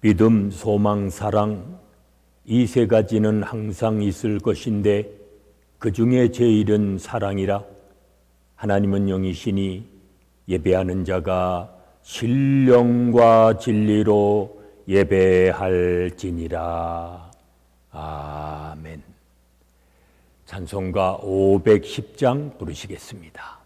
믿음, 소망, 사랑 이 세 가지는 항상 있을 것인데 그 중에 제일은 사랑이라 하나님은 영이시니 예배하는 자가 신령과 진리로 예배할지니라. 아멘. 찬송가 510장 부르시겠습니다.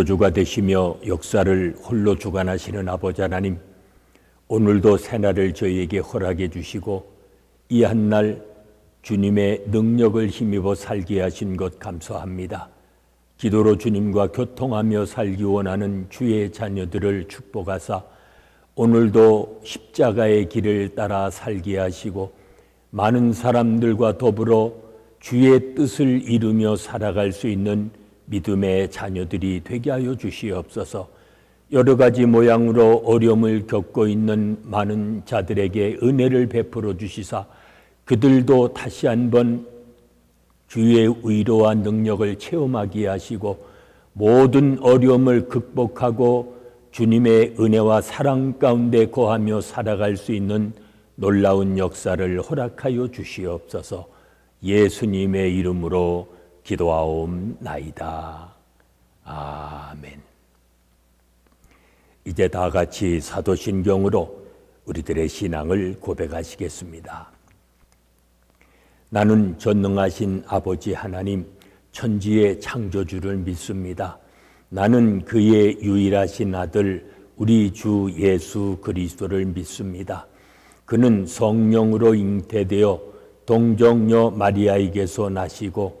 창조주가 되시며 역사를 홀로 주관하시는 아버지 하나님, 오늘도 새날을 저희에게 허락해 주시고 이 한 날 주님의 능력을 힘입어 살게 하신 것 감사합니다. 기도로 주님과 교통하며 살기 원하는 주의 자녀들을 축복하사 오늘도 십자가의 길을 따라 살게 하시고 많은 사람들과 더불어 주의 뜻을 이루며 살아갈 수 있는 믿음의 자녀들이 되게 하여 주시옵소서. 여러 가지 모양으로 어려움을 겪고 있는 많은 자들에게 은혜를 베풀어 주시사 그들도 다시 한번 주의 의로와 능력을 체험하게 하시고 모든 어려움을 극복하고 주님의 은혜와 사랑 가운데 거하며 살아갈 수 있는 놀라운 역사를 허락하여 주시옵소서 예수님의 이름으로 기도하옵나이다. 아멘. 이제 다 같이 사도신경으로 우리들의 신앙을 고백하시겠습니다. 나는 전능하신 아버지 하나님, 천지의 창조주를 믿습니다. 나는 그의 유일하신 아들, 우리 주 예수 그리스도를 믿습니다. 그는 성령으로 잉태되어 동정녀 마리아에게서 나시고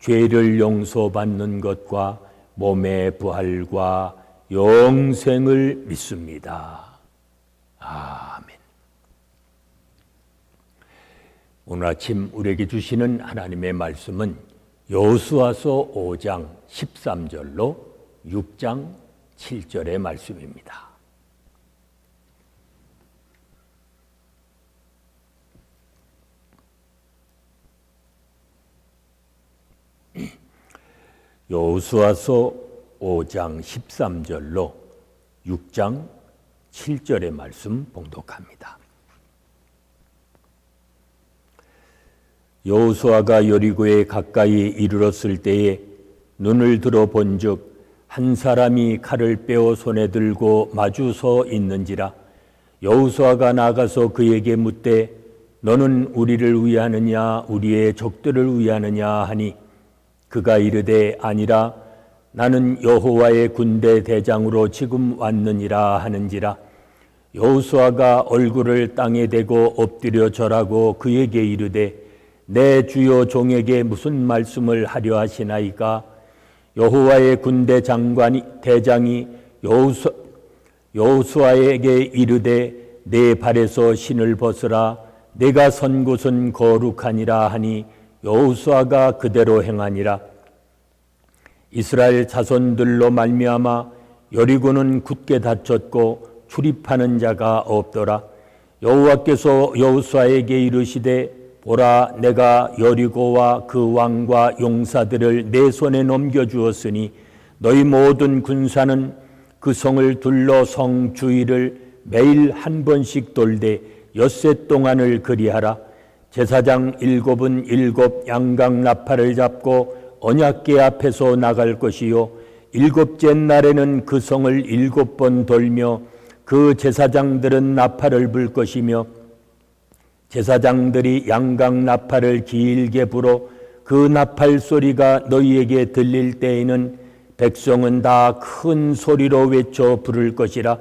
죄를 용서받는 것과 몸의 부활과 영생을 믿습니다. 아멘. 오늘 아침 우리에게 주시는 하나님의 말씀은 여호수아서 5장 13절로 6장 7절의 말씀입니다. 여호수아서 5장 13절로 6장 7절의 말씀 봉독합니다. 여호수아가 여리고에 가까이 이르렀을 때에 눈을 들어 본즉 한 사람이 칼을 빼어 손에 들고 마주 서 있는지라 여호수아가 나가서 그에게 묻되 너는 우리를 위하느냐 우리의 적들을 위하느냐 하니 그가 이르되 아니라 나는 여호와의 군대 대장으로 지금 왔느니라 하는지라. 여호수아가 얼굴을 땅에 대고 엎드려 절하고 그에게 이르되 내 주여 종에게 무슨 말씀을 하려 하시나이까? 여호와의 군대 장관이 대장이 여호수 여호수아에게 이르되 내 발에서 신을 벗으라. 내가 선 곳은 거룩하니라 하니 여호수아가 그대로 행하니라. 이스라엘 자손들로 말미암아 여리고는 굳게 닫혔고 출입하는 자가 없더라. 여호와께서 여호수아에게 이르시되 보라 내가 여리고와 그 왕과 용사들을 내 손에 넘겨 주었으니 너희 모든 군사는 그 성을 둘러 성 주위를 매일 한 번씩 돌되 엿새 동안을 그리하라 제사장 일곱은 일곱 양강 나팔을 잡고 언약궤 앞에서 나갈 것이요. 일곱째 날에는 그 성을 일곱 번 돌며 그 제사장들은 나팔을 불 것이며 제사장들이 양강 나팔을 길게 불어 그 나팔 소리가 너희에게 들릴 때에는 백성은 다 큰 소리로 외쳐 부를 것이라.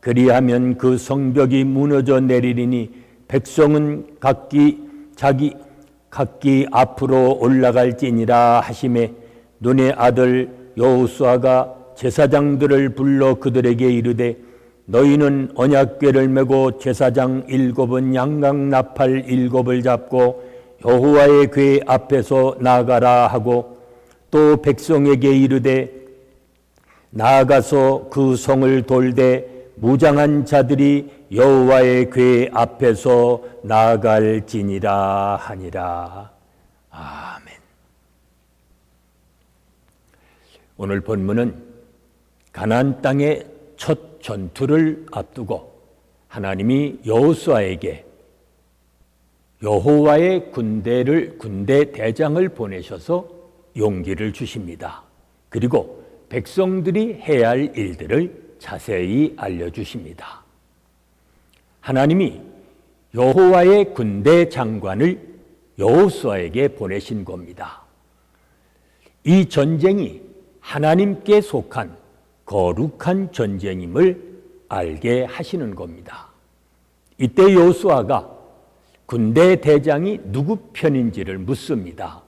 그리하면 그 성벽이 무너져 내리리니 백성은 각기 자기 각기 앞으로 올라갈지니라 하심에 눈의 아들 여호수아가 제사장들을 불러 그들에게 이르되 너희는 언약궤를 메고 제사장 일곱은 양강 나팔 일곱을 잡고 여호와의 궤 앞에서 나가라 하고 또 백성에게 이르되 나아가서 그 성을 돌되 무장한 자들이 여호와의 궤 앞에서 나갈지니라 하니라. 아멘. 오늘 본문은 가나안 땅의 첫 전투를 앞두고 하나님이 여호수아에게 여호와의 군대를 군대 대장을 보내셔서 용기를 주십니다. 그리고 백성들이 해야 할 일들을 자세히 알려 주십니다. 하나님이 여호와의 군대 장관을 여호수아에게 보내신 겁니다. 이 전쟁이 하나님께 속한 거룩한 전쟁임을 알게 하시는 겁니다. 이때 여호수아가 군대 대장이 누구 편인지를 묻습니다.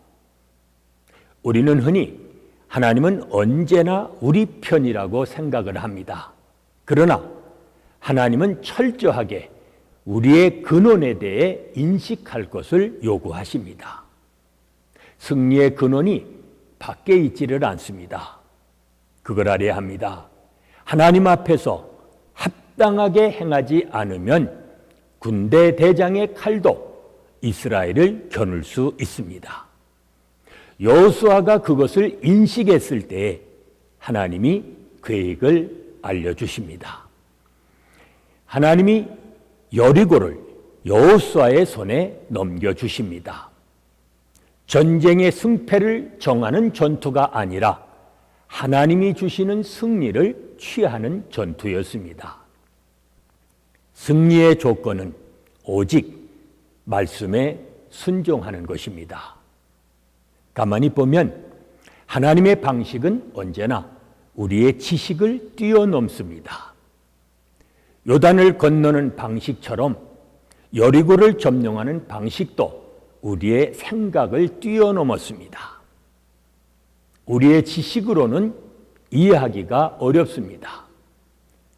우리는 흔히 하나님은 언제나 우리 편이라고 생각을 합니다. 그러나 하나님은 철저하게 우리의 근원에 대해 인식할 것을 요구하십니다. 승리의 근원이 밖에 있지를 않습니다. 그걸 알아야 합니다. 하나님 앞에서 합당하게 행하지 않으면 군대 대장의 칼도 이스라엘을 겨눌 수 있습니다. 여호수아가 그것을 인식했을 때 하나님이 계획을 알려주십니다. 하나님이 여리고를 여호수아의 손에 넘겨주십니다. 전쟁의 승패를 정하는 전투가 아니라 하나님이 주시는 승리를 취하는 전투였습니다. 승리의 조건은 오직 말씀에 순종하는 것입니다. 가만히 보면 하나님의 방식은 언제나 우리의 지식을 뛰어넘습니다. 요단을 건너는 방식처럼 여리고를 점령하는 방식도 우리의 생각을 뛰어넘었습니다. 우리의 지식으로는 이해하기가 어렵습니다.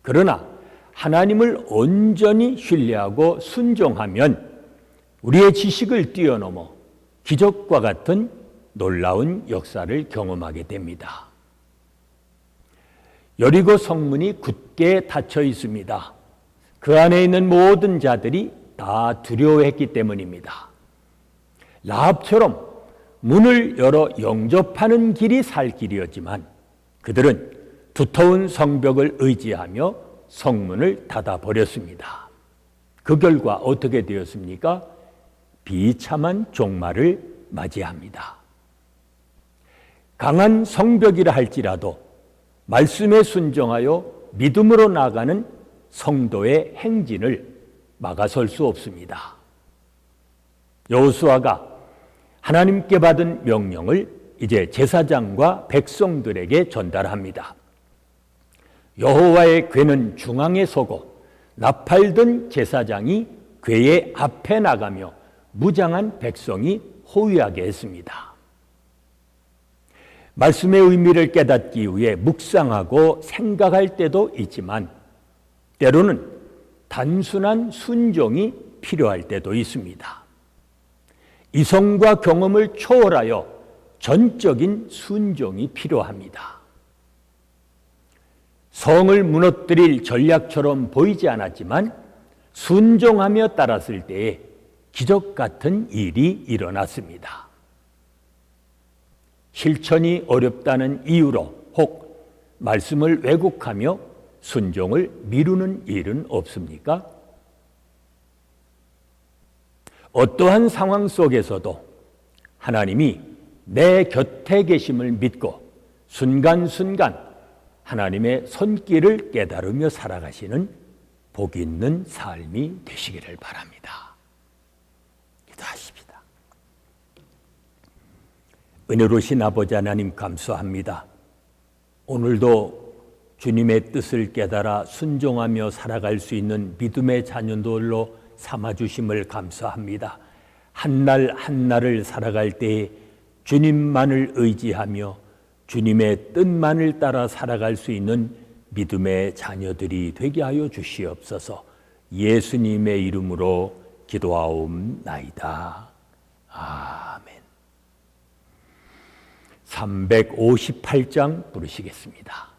그러나 하나님을 온전히 신뢰하고 순종하면 우리의 지식을 뛰어넘어 기적과 같은 놀라운 역사를 경험하게 됩니다. 여리고 성문이 굳게 닫혀 있습니다. 그 안에 있는 모든 자들이 다 두려워했기 때문입니다. 라합처럼 문을 열어 영접하는 길이 살 길이었지만 그들은 두터운 성벽을 의지하며 성문을 닫아 버렸습니다. 그 결과 어떻게 되었습니까? 비참한 종말을 맞이합니다. 강한 성벽이라 할지라도 말씀에 순종하여 믿음으로 나가는 성도의 행진을 막아설 수 없습니다. 여호수아가 하나님께 받은 명령을 이제 제사장과 백성들에게 전달합니다. 여호와의 궤는 중앙에 서고 나팔든 제사장이 궤의 앞에 나가며 무장한 백성이 호위하게 했습니다. 말씀의 의미를 깨닫기 위해 묵상하고 생각할 때도 있지만 때로는 단순한 순종이 필요할 때도 있습니다. 이성과 경험을 초월하여 전적인 순종이 필요합니다. 성을 무너뜨릴 전략처럼 보이지 않았지만 순종하며 따랐을 때에 기적 같은 일이 일어났습니다. 실천이 어렵다는 이유로 혹 말씀을 왜곡하며 순종을 미루는 일은 없습니까? 어떠한 상황 속에서도 하나님이 내 곁에 계심을 믿고 순간순간 하나님의 손길을 깨달으며 살아가시는 복 있는 삶이 되시기를 바랍니다. 은혜로신 아버지 하나님 감사합니다. 오늘도 주님의 뜻을 깨달아 순종하며 살아갈 수 있는 믿음의 자녀들로 삼아주심을 감사합니다. 한날 한날을 살아갈 때에 주님만을 의지하며 주님의 뜻만을 따라 살아갈 수 있는 믿음의 자녀들이 되게 하여 주시옵소서 예수님의 이름으로 기도하옵나이다. 아멘. 358장 부르시겠습니다.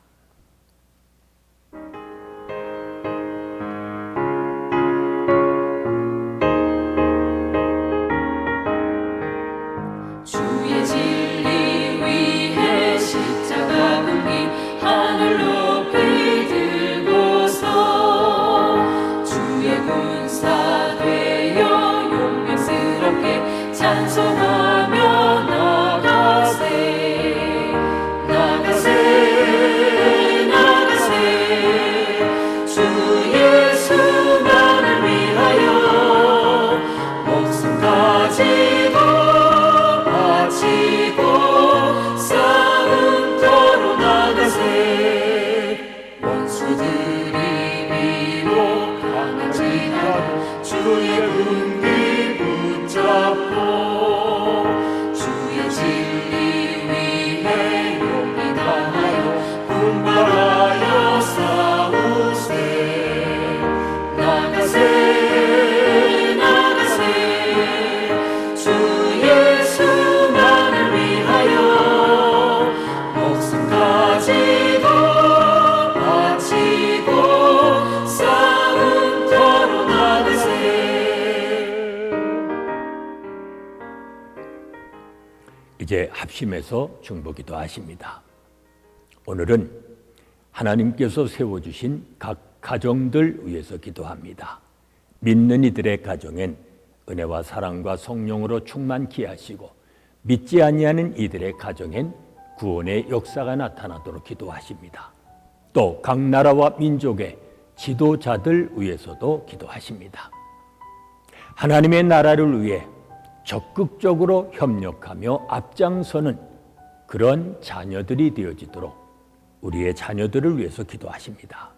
합심해서 중보기도 하십니다. 오늘은 하나님께서 세워주신 각 가정들 위해서 기도합니다. 믿는 이들의 가정엔 은혜와 사랑과 성령으로 충만케 하시고 믿지 아니하는 이들의 가정엔 구원의 역사가 나타나도록 기도하십니다. 또 각 나라와 민족의 지도자들 위해서도 기도하십니다. 하나님의 나라를 위해 적극적으로 협력하며 앞장서는 그런 자녀들이 되어지도록 우리의 자녀들을 위해서 기도하십니다.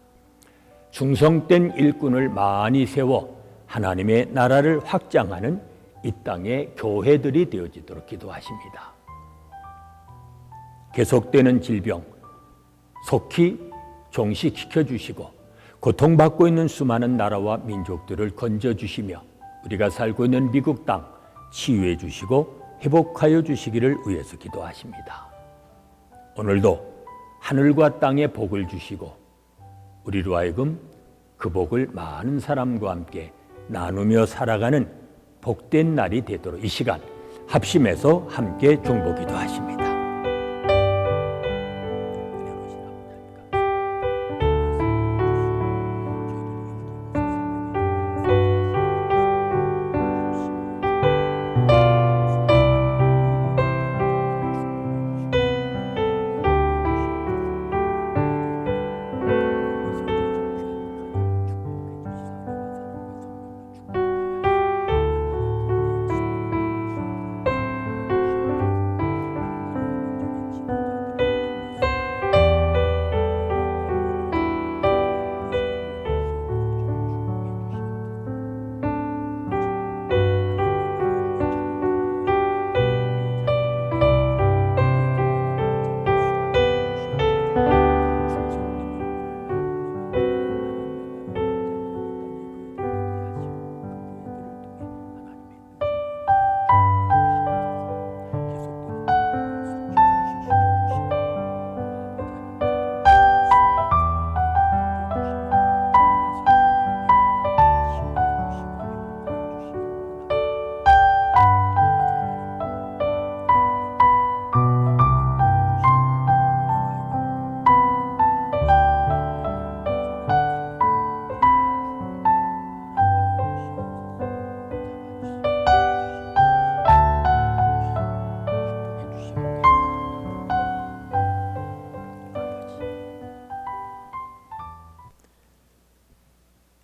충성된 일꾼을 많이 세워 하나님의 나라를 확장하는 이 땅의 교회들이 되어지도록 기도하십니다. 계속되는 질병 속히 종식시켜 주시고 고통받고 있는 수많은 나라와 민족들을 건져 주시며 우리가 살고 있는 미국 땅 치유해 주시고 회복하여 주시기를 위해서 기도하십니다. 오늘도 하늘과 땅에 복을 주시고 우리로 하여금 그 복을 많은 사람과 함께 나누며 살아가는 복된 날이 되도록 이 시간 합심해서 함께 중보기도 하십니다.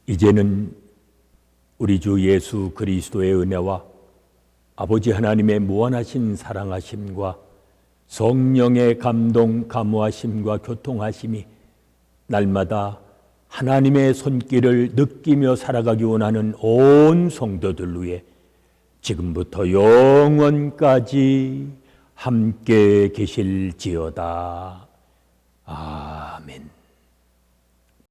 이제는 우리 주 예수 그리스도의 은혜와 아버지 하나님의 무한하신 사랑하심과 성령의 감동, 감화심과 교통하심이 날마다 하나님의 손길을 느끼며 살아가기 원하는 온 성도들 위해 지금부터 영원까지 함께 계실지어다.